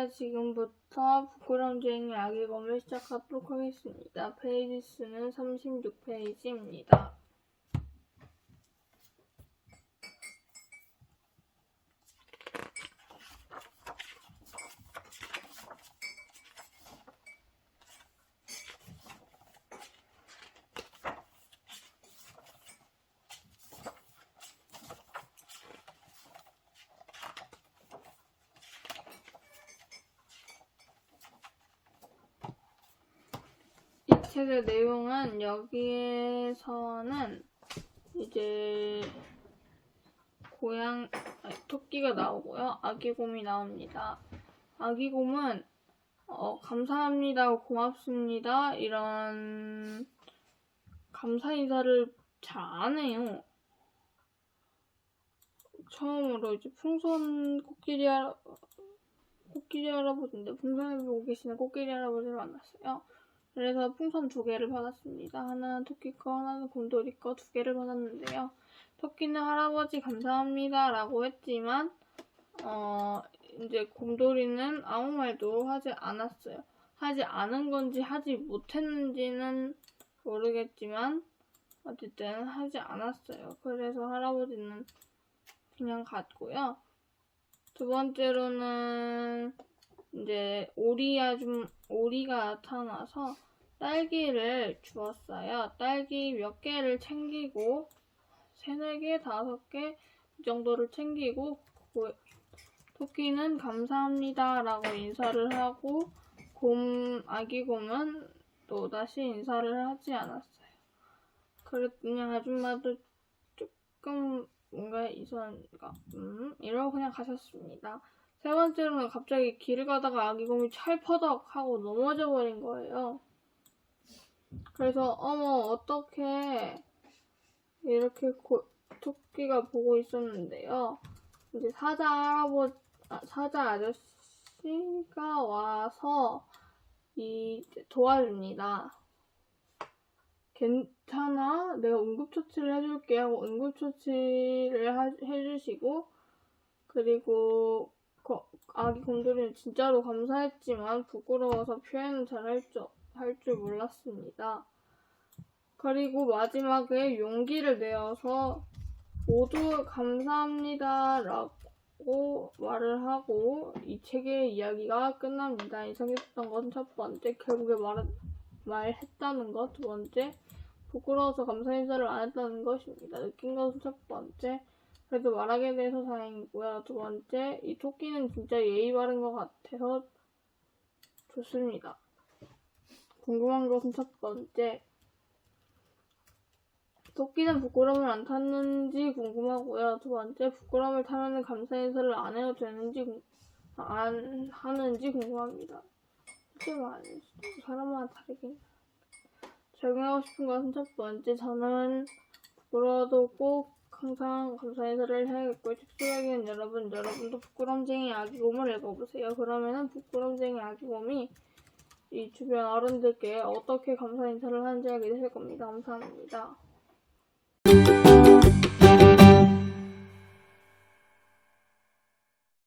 네, 지금부터 부끄럼쟁이 아기 검을 시작하도록 하겠습니다. 페이지 수는 36페이지입니다. 책의 내용은 여기에서는 이제 고양 아니, 토끼가 나오고요. 아기곰이 나옵니다. 아기곰은 어, 감사합니다, 고맙습니다 이런 감사 인사를 잘 안 해요. 처음으로 이제 풍선 코끼리 할아버지인데 풍선을 보고 계시는 코끼리 할아버지를 만났어요. 그래서 풍선 두 개를 받았습니다. 하나는 토끼 거, 하나는 곰돌이 거 두 개를 받았는데요. 토끼는 할아버지 감사합니다 라고 했지만 어 이제 곰돌이는 아무 말도 하지 않았어요. 하지 않은 건지 하지 못했는지는 모르겠지만 어쨌든 하지 않았어요. 그래서 할아버지는 그냥 갔고요. 두 번째로는 이제 오리 아줌 오리가 나타나서 딸기를 주었어요. 딸기 몇 개를 챙기고 세네 개, 다섯 개이 정도를 챙기고 고- 토끼는 감사합니다라고 인사를 하고 곰 아기 곰은 또 다시 인사를 하지 않았어요. 그랬더니 아줌마도 조금 뭔가 이상한가 음 이러고 그냥 가셨습니다. 세 번째로는 갑자기 길을 가다가 아기 곰이 찰퍼덕 하고 넘어져 버린 거예요. 그래서 어머 어떻게 이렇게 고- 토끼가 보고 있었는데요. 이제 사자 할아버지 아, 사자 아저씨가 와서 이 도와줍니다. 괜찮아? 내가 응급처치를 해줄게 하고 응급처치를 하- 해주시고 그리고 거- 아기 곰돌이는 진짜로 감사했지만 부끄러워서 표현을 잘할 줄 할 줄 몰랐습니다. 그리고 마지막에 용기를 내어서 모두 감사합니다 라고 말을 하고 이 책의 이야기가 끝납니다. 이상했던 건 첫 번째, 결국에 말, 말했다는 것, 두 번째, 부끄러워서 감사 인사를 안 했다는 것입니다. 느낀 것은 첫 번째, 그래도 말하게 돼서 다행이고요. 두 번째, 이 토끼는 진짜 예의 바른 것 같아서 좋습니다. 궁금한 것은 첫 번째, 토끼는 부끄러움을 안 탔는지 궁금하고요. 두 번째, 부끄러움을 타면은 감사 인사를 안 해도 되는지 궁- 안 하는지 궁금합니다. 솔직히 말해 사람마다 다르긴. 적용하고 싶은 것은 첫 번째, 저는 부끄러워도 꼭 항상 감사 인사를 해야겠고요. 특수하게는 여러분, 여러분도 부끄럼쟁이 아기 곰을 읽어보세요. 그러면은 부끄럼쟁이 아기 곰이 이 주변 어른들께 어떻게 감사 인사를 하는지 알게 되실 겁니다. 감사합니다.